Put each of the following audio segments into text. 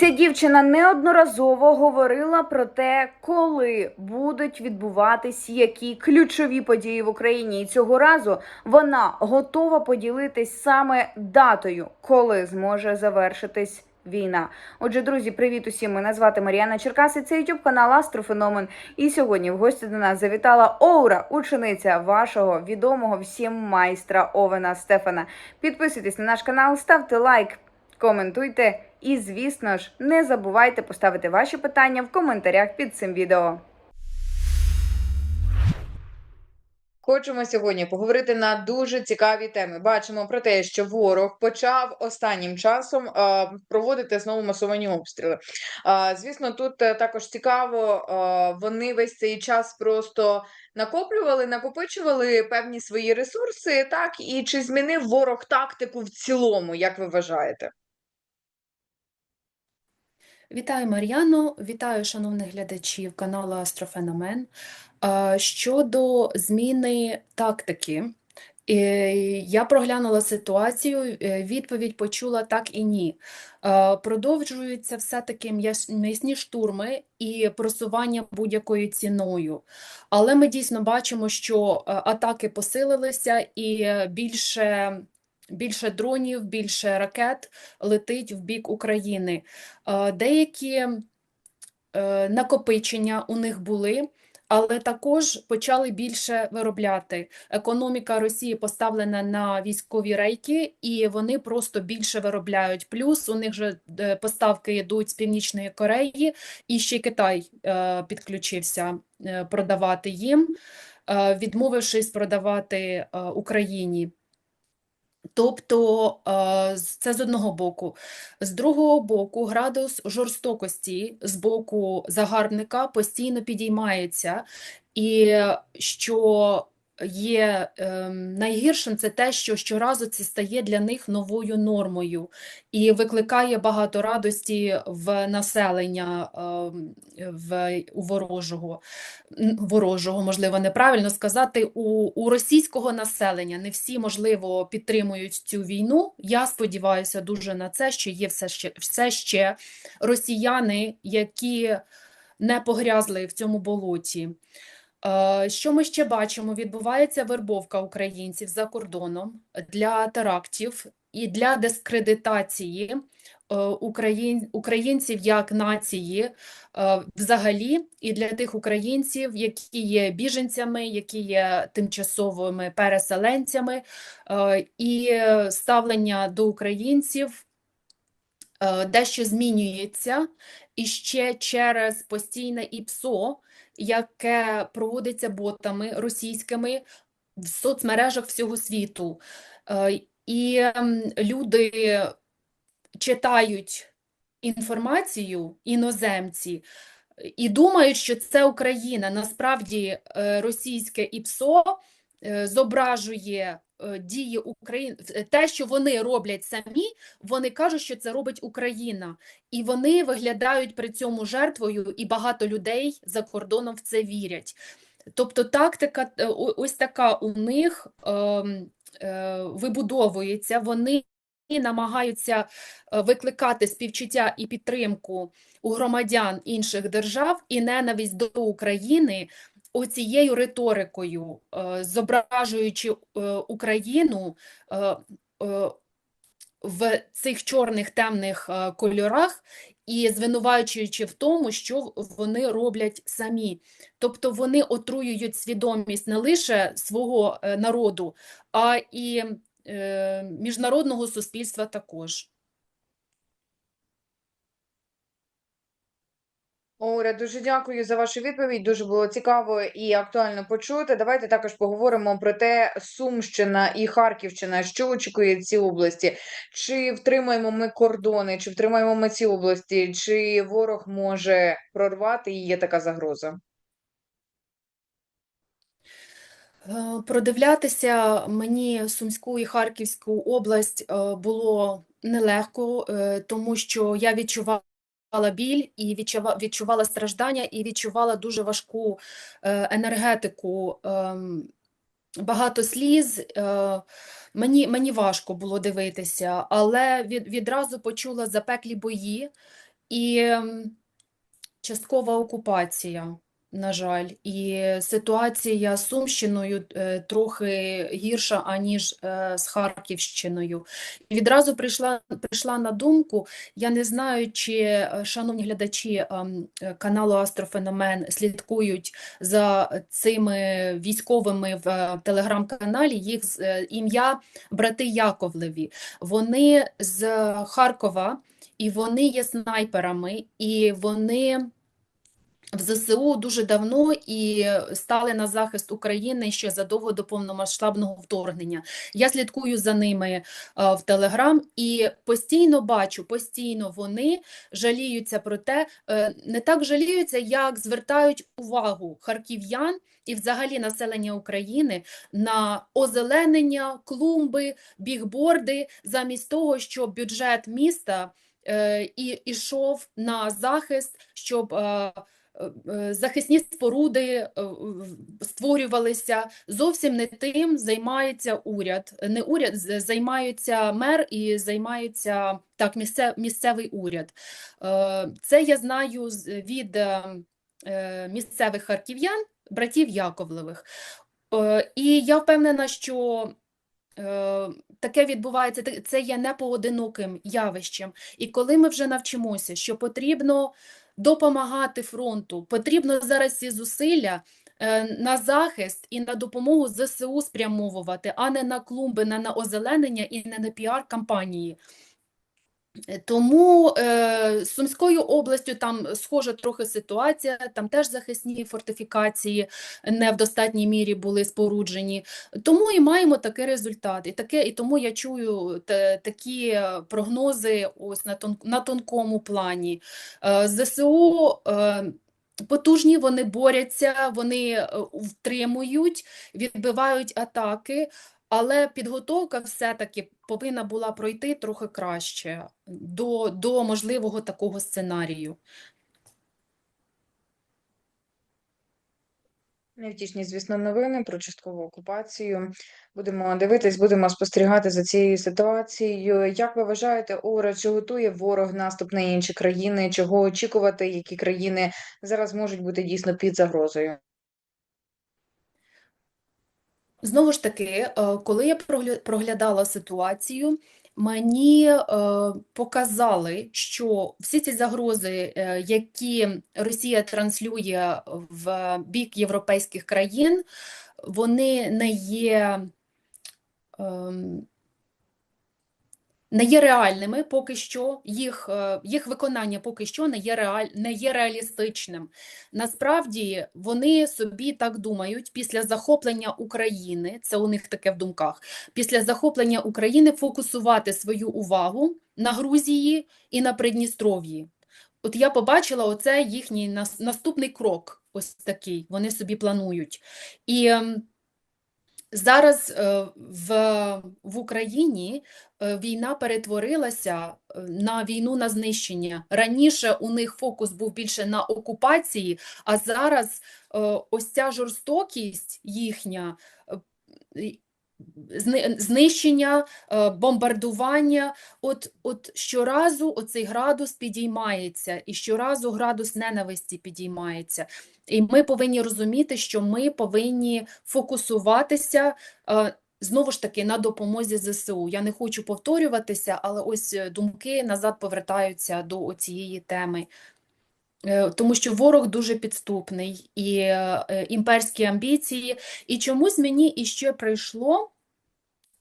Ця дівчина неодноразово говорила про те, коли будуть відбуватись які ключові події в Україні. І цього разу вона готова поділитись саме датою, коли зможе завершитись. Війна, отже, друзі, привіт усім. Мене звати Мар'яна Черкаси. Це youtube канал Астрофеномен. І сьогодні в гості до нас завітала Оура, учениця вашого відомого всім майстра Овена Стефана. Підписуйтесь на наш канал, ставте лайк, коментуйте і, звісно ж, не забувайте поставити ваші питання в коментарях під цим відео. Хочемо сьогодні поговорити на дуже цікаві теми. Бачимо про те, що ворог почав останнім часом проводити знову масовані обстріли. Звісно, тут е, також цікаво, вони весь цей час просто накоплювали, накопичували певні свої ресурси. Так і чи змінив ворог тактику в цілому, як ви вважаєте? Вітаю Мар'яно, вітаю шановних глядачів каналу Астрофеномен. Щодо зміни тактики, я проглянула ситуацію, е, відповідь почула так і ні. Продовжуються все-таки м'ясні штурми і просування будь-якою ціною. Але ми дійсно бачимо, що е, атаки посилилися і е, більше, більше дронів, більше ракет летить в бік України. Е, Деякі е, накопичення у них були, але також почали більше виробляти. Економіка Росії поставлена на військові рейки, і вони просто більше виробляють. Плюс у них же е, поставки йдуть з Північної Кореї, і ще й Китай підключився продавати їм, відмовившись продавати Україні. Тобто е, це з одного боку. З другого боку, градус жорстокості з боку загарбника постійно підіймається, і що є ем, найгіршим, це те, що щоразу це стає для них новою нормою і викликає багато радості в населення ем, в, у ворожого ворожого, можливо, неправильно сказати, у, у російського населення. Не всі, можливо, підтримують цю війну. Я сподіваюся дуже на це, що є все ще, все ще росіяни, які не погрязли в цьому болоті. Е, Що ми ще бачимо? Відбувається вербовка українців за кордоном для терактів і для дискредитації е, українців як нації е, взагалі, і для тих українців, які є біженцями, які є тимчасовими переселенцями, і ставлення до українців дещо змінюється і ще через постійне ІПСО, яке проводиться ботами російськими в соцмережах всього світу. Е, І ем, люди читають інформацію, іноземці, і думають, що це Україна. Насправді е, російське ІПСО зображує е, дії України, те, що вони роблять самі, вони кажуть, що це робить Україна. І вони виглядають при цьому жертвою, і багато людей за кордоном в це вірять. Тобто тактика е, ось така у них ем, е, вибудовується, вони намагаються е, викликати співчуття і підтримку у громадян інших держав і ненависть до України оцією риторикою, е, зображуючи е, Україну е, в цих чорних темних кольорах і звинувачуючи в тому, що вони роблять самі. Тобто вони отруюють свідомість не лише свого народу, а і міжнародного суспільства також. Оля, дуже дякую за вашу відповідь. Дуже було цікаво і актуально почути. Давайте також поговоримо про те, Сумщина і Харківщина, що очікує ці області. Чи втримаємо ми кордони, чи втримаємо ми ці області, чи ворог може прорвати і є така загроза? Е, Продивлятися мені Сумську і Харківську область е, було нелегко, е, тому що я відчувала біль і відчувала, відчувала страждання, і відчувала дуже важку е, енергетику, ем, багато сліз. е, Мені, мені важко було дивитися, але від, відразу почула запеклі бої. і ем, часткова окупація, на жаль, і ситуація з Сумщиною е, трохи гірша, аніж е, з Харківщиною. І відразу прийшла, прийшла на думку, я не знаю, чи е, шановні глядачі ем, каналу Астрофеномен слідкують за цими військовими в телеграм-каналі. Їх ім'я брати Яковлеві. Вони з Харкова, і вони є снайперами, і вони в ЗСУ дуже давно і стали на захист України ще задовго до повномасштабного вторгнення. Я слідкую за ними е, в Телеграм і постійно бачу, постійно вони жаліються про те, е, не так жаліються, як звертають увагу харків'ян і взагалі населення України на озеленення, клумби, бігборди, замість того, щоб бюджет міста е, і ішов на захист, щоб захисні споруди е, створювалися. Зовсім не тим займається уряд. Не уряд, займається мер і займається так, місце- місцевий уряд. Е, Це я знаю від е, е, місцевих харків'ян, братів Яковлевих. Е, І я впевнена, що е, таке відбувається, це є непоодиноким явищем. І коли ми вже навчимося, що потрібно допомагати фронту, потрібно зараз ці зусилля е, на захист і на допомогу ЗСУ спрямовувати, а не на клумби, не на озеленення і не на піар-кампанії. Е, Тому е, з Сумською областю там схожа трохи ситуація, там теж захисні фортифікації не в достатній мірі були споруджені. Тому і маємо такий результат. І, таке, і тому я чую та, такі прогнози ось на, тон, на тонкому плані. Е, ЗСУ е, потужні, вони борються, вони е, втримують, відбивають атаки. Але підготовка все-таки повинна була пройти трохи краще до, до можливого такого сценарію. Невтішні, звісно, новини про часткову окупацію. Будемо дивитись, будемо спостерігати за цією ситуацією. Як ви вважаєте, Ора, чи готує ворог наступ на інші країни? Чого очікувати? Які країни зараз можуть бути дійсно під загрозою? Знову ж таки, е, коли я проглядала ситуацію, мені е, показали, що всі ці загрози, е, які Росія транслює в бік європейських країн, вони не є, ем, не є реальними поки що, їх, е, їх виконання поки що не є, реаль, не є реалістичним. Насправді вони собі так думають після захоплення України, це у них таке в думках, після захоплення України фокусувати свою увагу на Грузії і на Придністров'ї. От я побачила оце їхній наступний крок, ось такий, вони собі планують. І зараз е, в, в Україні е, війна перетворилася е, на війну на знищення. Раніше у них фокус був більше на окупації, а зараз ось ця жорстокість їхня, знищення, е, бомбардування, от, от щоразу оцей градус підіймається, і щоразу градус ненависті підіймається. І ми повинні розуміти, що ми повинні фокусуватися е, знову ж таки на допомозі ЗСУ. Я не хочу повторюватися, але ось е, думки назад повертаються до цієї теми. Е, Тому що ворог дуже підступний і е, імперські амбіції. І чомусь мені іще прийшло,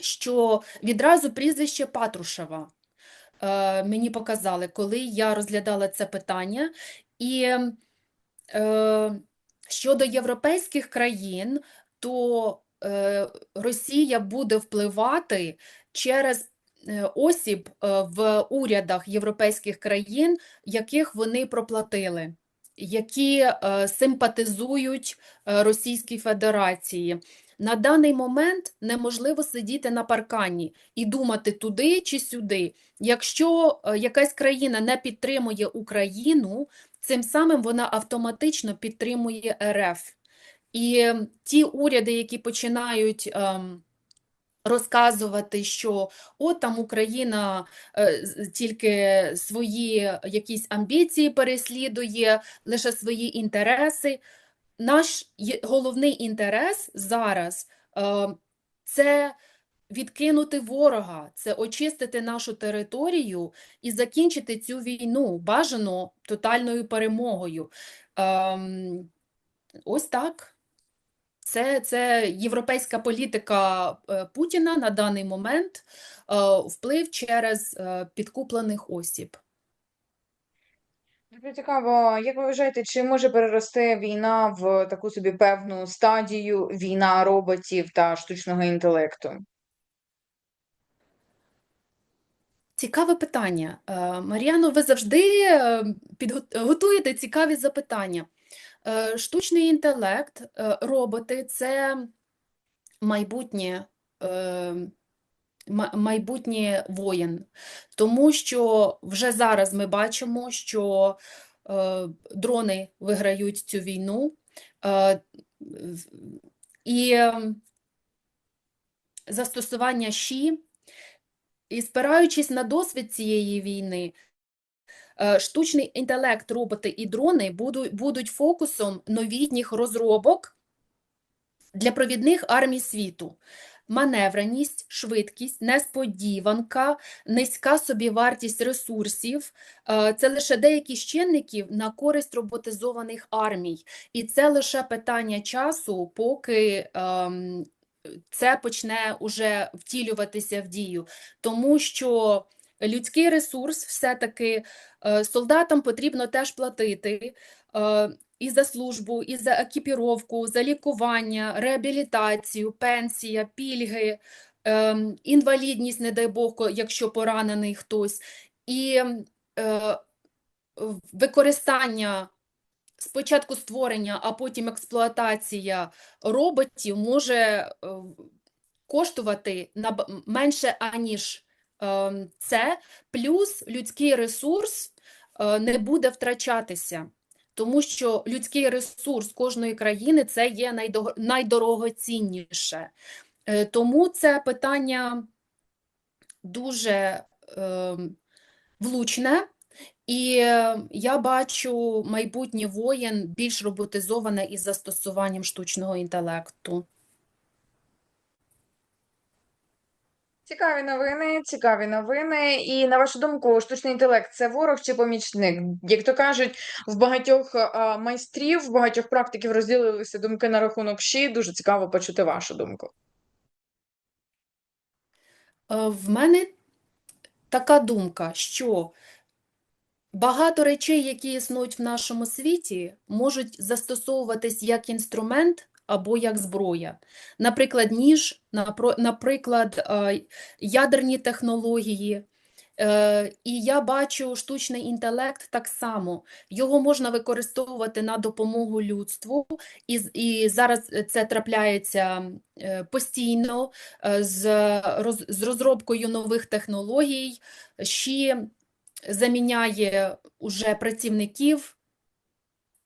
що відразу прізвище Патрушева е, мені показали, коли я розглядала це питання. І щодо європейських країн, то Росія буде впливати через осіб е, в урядах європейських країн, яких вони проплатили, які е, симпатизують е, Російській Федерації. На даний момент неможливо сидіти на паркані і думати туди чи сюди. Якщо е, якась країна не підтримує Україну, цим самим вона автоматично підтримує РФ. І ті уряди, які починають ем, розказувати, що от там Україна е, тільки свої якісь амбіції переслідує, лише свої інтереси. Наш головний інтерес зараз е, це відкинути ворога, це очистити нашу територію і закінчити цю війну бажано тотальною перемогою. Ем, ось так. Це, це європейська політика е, Путіна на даний момент, е, вплив через е, підкуплених осіб. Дуже цікаво, як ви вважаєте, чи може перерости війна в таку собі певну стадію війна роботів та штучного інтелекту? Цікаве питання. Мар'яно, ви завжди е, підго- готуєте цікаві запитання. Е, Штучний інтелект, е, роботи це майбутнє, е, майбутнє воєн. Тому що вже зараз ми бачимо, що дрони виграють цю війну. І застосування ЩІ, і спираючись на досвід цієї війни, штучний інтелект, роботи і дрони будуть, будуть фокусом новітніх розробок для провідних армій світу. Маневреність, швидкість, несподіванка, низька собівартість ресурсів е, – це лише деякі з чинників на користь роботизованих армій. І це лише питання часу, поки ем, це почне уже втілюватися в дію. Тому що людський ресурс все-таки е, солдатам потрібно теж платити е, і за службу, і за екіпіровку, за лікування, реабілітацію, пенсія, пільги, ем, інвалідність, не дай Бог, якщо поранений хтось, і е, використання спочатку створення, а потім експлуатація роботів може коштувати менше, аніж це, плюс людський ресурс е, не буде втрачатися. Тому що людський ресурс кожної країни це є найдорогоцінніше. Е, Тому це питання дуже ем, влучне, і е, я бачу майбутнє воєн більш роботизоване із застосуванням штучного інтелекту. Цікаві новини, цікаві новини. І на вашу думку, штучний інтелект це ворог чи помічник? Як то кажуть, в багатьох а, майстрів, в багатьох практиків розділилися думки на рахунок ЩІ. Дуже цікаво почути вашу думку. Е, В мене така думка, що багато речей, які існують в нашому світі, можуть застосовуватись як інструмент або як зброя. Наприклад, ніж, наприклад, ядерні технології. Е, І я бачу штучний інтелект так само. Його можна використовувати на допомогу людству, і, і зараз це трапляється е, постійно е, з, з розробкою нових технологій, ще заміняє уже працівників,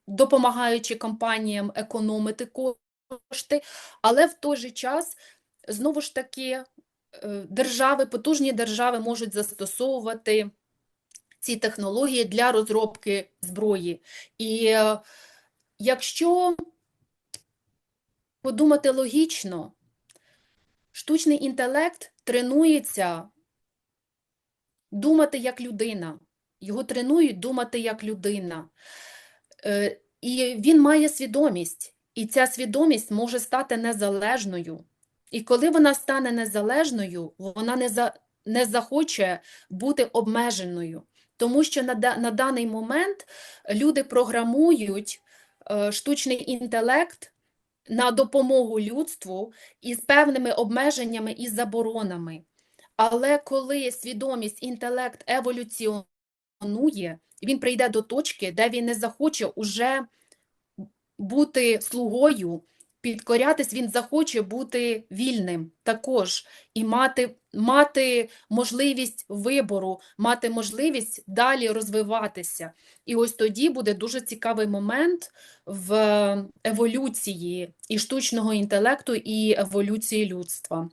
допомагаючи компаніям економити кошти, але в той же час, знову ж таки, е, держави, потужні держави можуть застосовувати ці технології для розробки зброї. І е, якщо подумати логічно, штучний інтелект тренується думати як людина. Його тренують думати як людина. Е, І він має свідомість, і ця свідомість може стати незалежною. І коли вона стане незалежною, вона не, за, не захоче бути обмеженою. Тому що на, на даний момент люди програмують е, штучний інтелект на допомогу людству із певними обмеженнями і заборонами. Але коли свідомість, інтелект еволюціонує, він прийде до точки, де він не захоче уже бути слугою, підкорятись, він захоче бути вільним також і мати, мати можливість вибору, мати можливість далі розвиватися. І ось тоді буде дуже цікавий момент в еволюції і штучного інтелекту, і еволюції людства.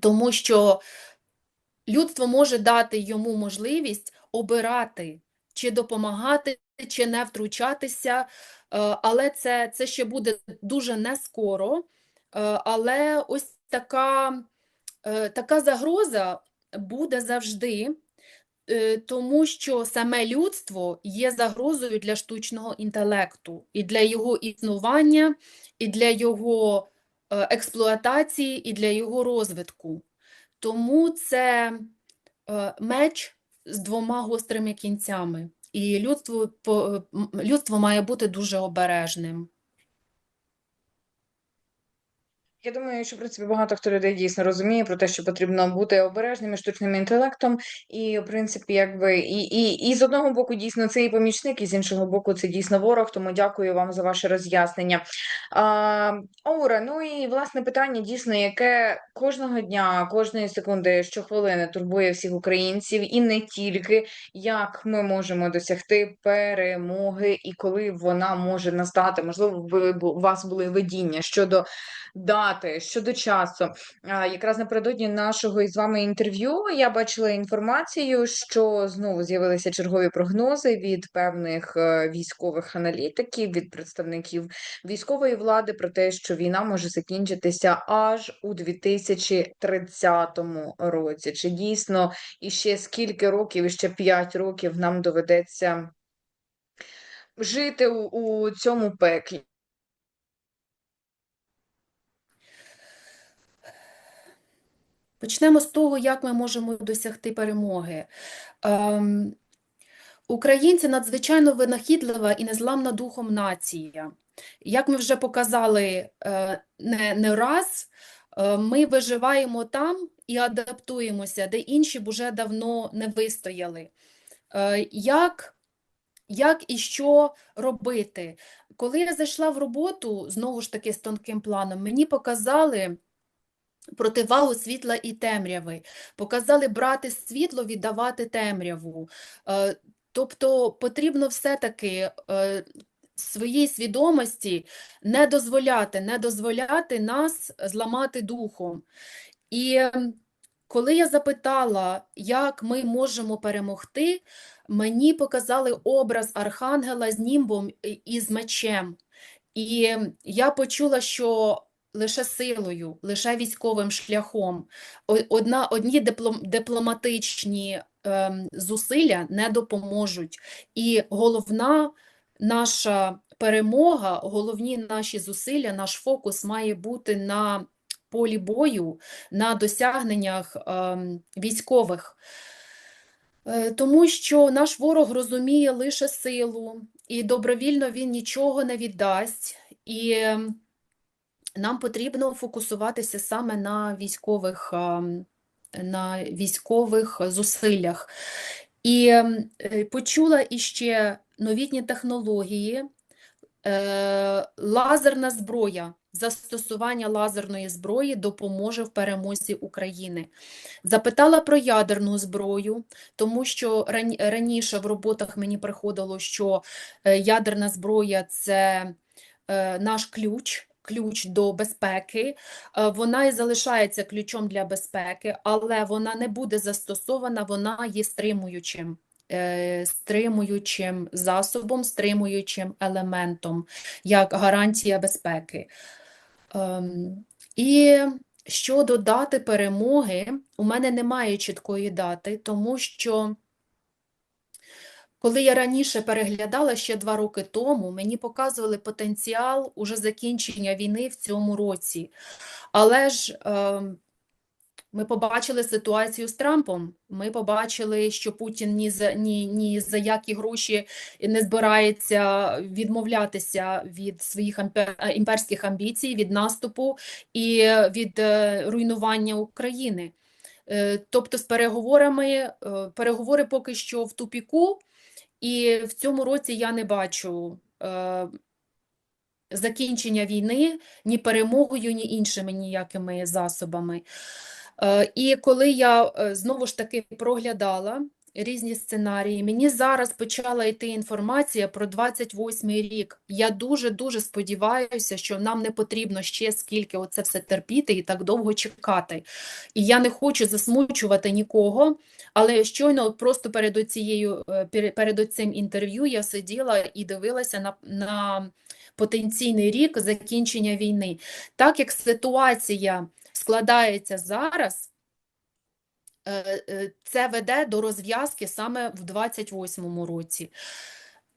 тому що людство може дати йому можливість обирати, чи допомагати, чи не втручатися, е, але це, це ще буде дуже не скоро. Е, Але ось така, е, така загроза буде завжди, тому що саме людство є загрозою для штучного інтелекту і для його існування, і для його експлуатації, і для його розвитку. Тому це меч з двома гострими кінцями, і людство, людство має бути дуже обережним. Я думаю, що в принципі багато хто людей дійсно розуміє про те, що потрібно бути обережним із штучним інтелектом, і в принципі, якби і, і, і з одного боку дійсно це і помічник, і з іншого боку, це дійсно ворог. Тому дякую вам за ваше роз'яснення. А, Аура, ну і власне питання дійсно, яке кожного дня, кожної секунди, щохвилини турбує всіх українців, і не тільки як ми можемо досягти перемоги, і коли вона може настати. Можливо, у вас були видіння щодо дати щодо часу. Якраз напередодні нашого із вами інтерв'ю я бачила інформацію, що знову з'явилися чергові прогнози від певних е, військових аналітиків, від представників військової влади про те, що війна може закінчитися аж у 2030 році. Чи дійсно іще скільки років, іще 5 років нам доведеться жити у, у цьому пеклі? Почнемо з того, як ми можемо досягти перемоги. Ем, Українці надзвичайно винахідлива і незламна духом нація. Як ми вже показали е, не, не раз, е, ми виживаємо там і адаптуємося, де інші б уже давно не вистояли. Е, Як, як і що робити? Коли я зайшла в роботу, знову ж таки з тонким планом, мені показали противагу світла і темряви, показали брати світло, віддавати темряву. Е, Тобто потрібно все-таки е, своїй свідомості не дозволяти, не дозволяти нас зламати духом. І коли я запитала, як ми можемо перемогти, мені показали образ архангела з німбом і- з мечем. І я почула, що лише силою, лише військовим шляхом, одна, одні диплом, дипломатичні ем, зусилля не допоможуть. І головна наша перемога, головні наші зусилля, наш фокус має бути на полі бою, на досягненнях ем, військових. Е, Тому що наш ворог розуміє лише силу, і добровільно він нічого не віддасть. І ем, нам потрібно фокусуватися саме на військових, на військових зусиллях. І е, почула іще новітні технології, е, лазерна зброя, застосування лазерної зброї допоможе в перемозі України. Запитала про ядерну зброю, тому що раніше в роботах мені приходило, що е, ядерна зброя це наш ключ, ключ до безпеки. Е, Вона і залишається ключом для безпеки, але вона не буде застосована, вона є стримуючим. е, Стримуючим засобом, стримуючим елементом, як гарантія безпеки. Ем, І щодо дати перемоги, у мене немає чіткої дати, тому що коли я раніше переглядала ще два роки тому, мені показували потенціал уже закінчення війни в цьому році. Але ж ем, ми побачили ситуацію з Трампом. Ми побачили, що Путін ні за ні, ні за які гроші не збирається відмовлятися від своїх е, імперських амбіцій, від наступу і від е, руйнування України. Е, Тобто з переговорами, е, переговори поки що в тупіку, і в цьому році я не бачу е, закінчення війни ні перемогою, ні іншими ніякими засобами. Е, І коли я е, знову ж таки проглядала різні сценарії. Мені зараз почала йти інформація про 28-й рік. Я дуже-дуже сподіваюся, що нам не потрібно ще скільки оце все терпіти і так довго чекати. І я не хочу засмучувати нікого, але щойно просто перед оцією, е, перед цим інтерв'ю я сиділа і дивилася на, на потенційний рік закінчення війни. Так як ситуація складається зараз, це веде до розв'язки саме в 28-му році.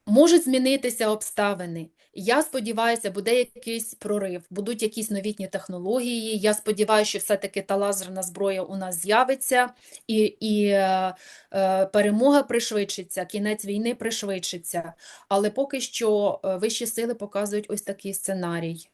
Можуть змінитися обставини. Я сподіваюся, буде якийсь прорив, будуть якісь новітні технології. Я сподіваюся, що все-таки та лазерна зброя у нас з'явиться, і, і е, е, перемога пришвидшиться, кінець війни пришвидшиться. Але поки що е, вищі сили показують ось такий сценарій.